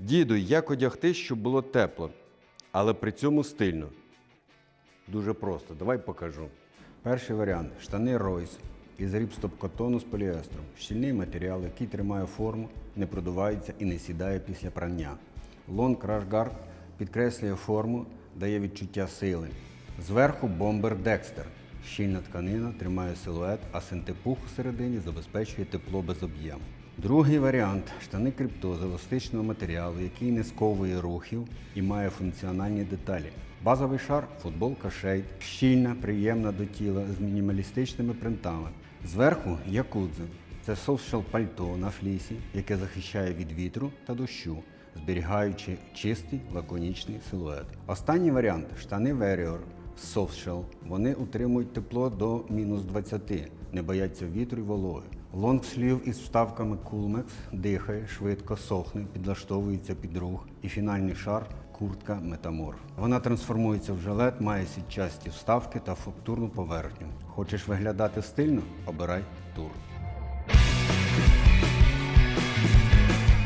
Діду, як одягти, щоб було тепло, але при цьому стильно. Дуже просто, давай покажу. Перший варіант штани Ройс із ріпстоп-котону з поліестром. Щільний матеріал, який тримає форму, не продувається і не сідає після прання. Лон Crash Guard підкреслює форму, дає відчуття сили. Зверху бомбер Декстер. Щільна тканина тримає силует, а синтепух всередині забезпечує тепло без об'єму. Другий варіант штани крипто з еластичного матеріалу, який не сковує рухів і має функціональні деталі. Базовий шар футболка шейд, щільна, приємна до тіла з мінімалістичними принтами. Зверху якудза. Це софтшел пальто на флісі, яке захищає від вітру та дощу, зберігаючи чистий лаконічний силует. Останній варіант штани Warrior софтшел. Вони утримують тепло до мінус 20, не бояться вітру й вологи. Лонгслів із вставками Coolmax дихає, швидко сохне, підлаштовується під рух. І фінальний шар куртка Метаморф. Вона трансформується в жилет, має сітчасті вставки та фактурну поверхню. Хочеш виглядати стильно? Обирай тур.